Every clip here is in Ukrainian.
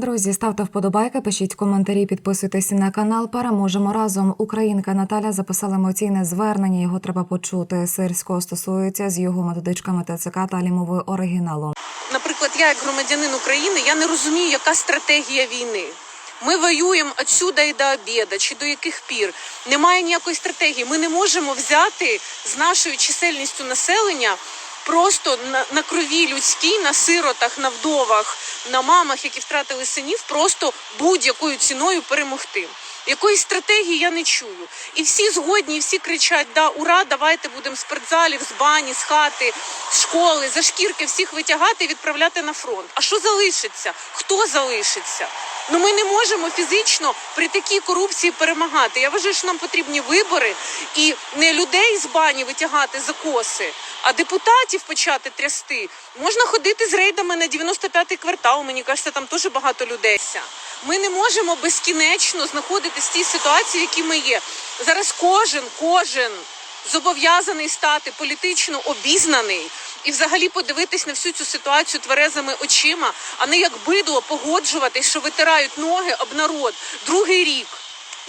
Друзі, ставте вподобайки, пишіть коментарі, підписуйтесь на канал. Переможемо разом. Українка Наталя записала емоційне звернення. Його треба почути. Сирського стосується з його методичками ТЦК та лімовою оригіналу. Наприклад, я як громадянин України, я не розумію, яка стратегія війни. Ми воюємо отсюда і до обіда, чи до яких пір. Немає ніякої стратегії. Ми не можемо взяти з нашою чисельністю населення просто на, на крові людській, на сиротах, на вдовах, на мамах, які втратили синів, просто будь-якою ціною перемогти. Якоїсь стратегії я не чую. І всі згодні, і всі кричать: да, ура, давайте будемо з спортзалів, з бані, з хати, з школи, за шкірки всіх витягати і відправляти на фронт. А що залишиться? Хто залишиться? Ну ми не можемо фізично при такій корупції перемагати. Я вважаю, що нам потрібні вибори і не людей з бані витягати за коси, а депутатів почати трясти. Можна ходити з рейдами на 95-й квартал. Мені кажеться, там дуже багато людей. Ми не можемо безкінечно знаходитися в тій ситуації, в якій ми є. Зараз кожен, кожен зобов'язаний стати політично обізнаний і взагалі подивитись на всю цю ситуацію тверезими очима, а не як бидло погоджуватись, що витирають ноги об народ другий рік.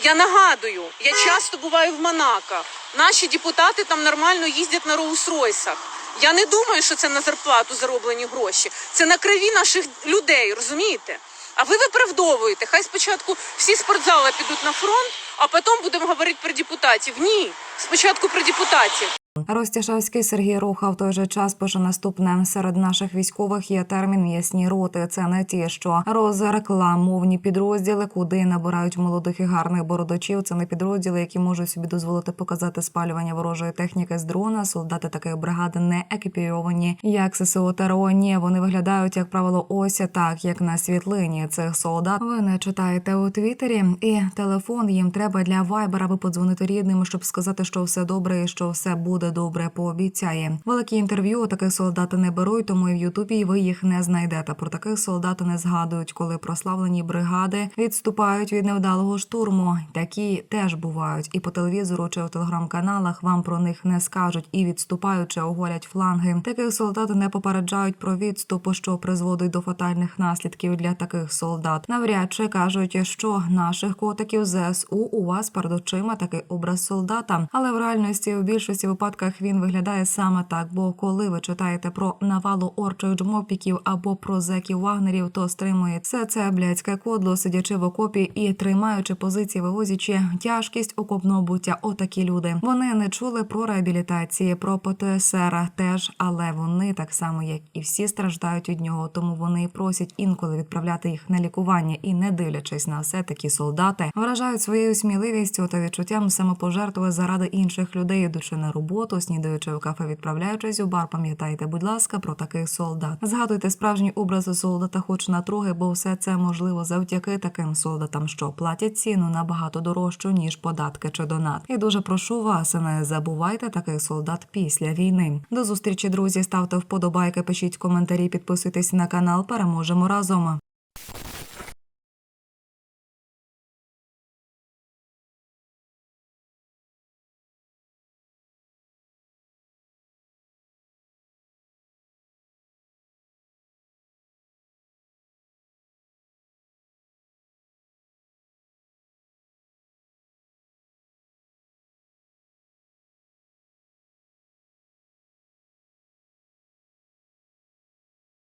Я нагадую, я часто буваю в Монако. Наші депутати там нормально їздять на Роуз-Ройсах. Я не думаю, що це на зарплату зароблені гроші. Це на крові наших людей, розумієте? А ви виправдовуєте. Хай спочатку всі спортзали підуть на фронт, а потім будемо говорити про депутатів. Ні, спочатку про депутатів. Ростішевський Сергій Руха в той же час пише наступне серед наших військових є термін м'ясні роти. Це не ті, що розрекламовні підрозділи, куди набирають молодих і гарних бородачів. Це не підрозділи, які можуть собі дозволити показати спалювання ворожої техніки з дрона. Солдати таких бригад не екіпійовані, як ССО ТРО. Ні, вони виглядають як правило ось так, як на світлині цих солдат. Ви не читаєте у Твіттері, і телефон їм треба для вайбера. Ви подзвонити рідним, щоб сказати, що все добре і що все буде добре. Пообіцяє великі інтерв'ю. Таких солдат не беруть, тому і в Ютубі ви їх не знайдете. Про таких солдат не згадують, коли прославлені бригади відступають від невдалого штурму. Такі теж бувають, і по телевізору чи у телеграм-каналах вам про них не скажуть і відступають чи оголять фланги. Таких солдат не попереджають про відступ, що призводить до фатальних наслідків для таких солдат. Навряд чи кажуть, що наших котиків ЗСУ у вас перед очима такий образ солдата, але в реальності у більшості випадках він виглядає саме так. Бо коли ви читаєте про навалу орчих джмопіків або про зеків вагнерів, то стримує все це блядське кодло, сидячи в окопі і тримаючи позиції, вивозячи тяжкість окопного буття. Отакі люди. Вони не чули про реабілітації, про ПТСР теж, але вони так само, як і всі, страждають від нього. Тому вони просять інколи відправляти їх на лікування і, не дивлячись на все, такі солдати вражають своєю сміливістю та відчуттям самопожертви заради інших людей, йдучи на роботу, снідаючи в кафе, відправляючись у бар. Пам'ятайте, будь ласка, про таких солдат. Згадуйте справжні образи солдата, хоч на троги, бо все це можливо завдяки таким солдатам, що платять ціну набагато дорожчу ніж податки чи донат. І дуже прошу вас, не забувайте таких солдат після війни. До зустрічі, друзі. Ставте вподобайки, пишіть коментарі, підписуйтесь на канал. Переможемо разом.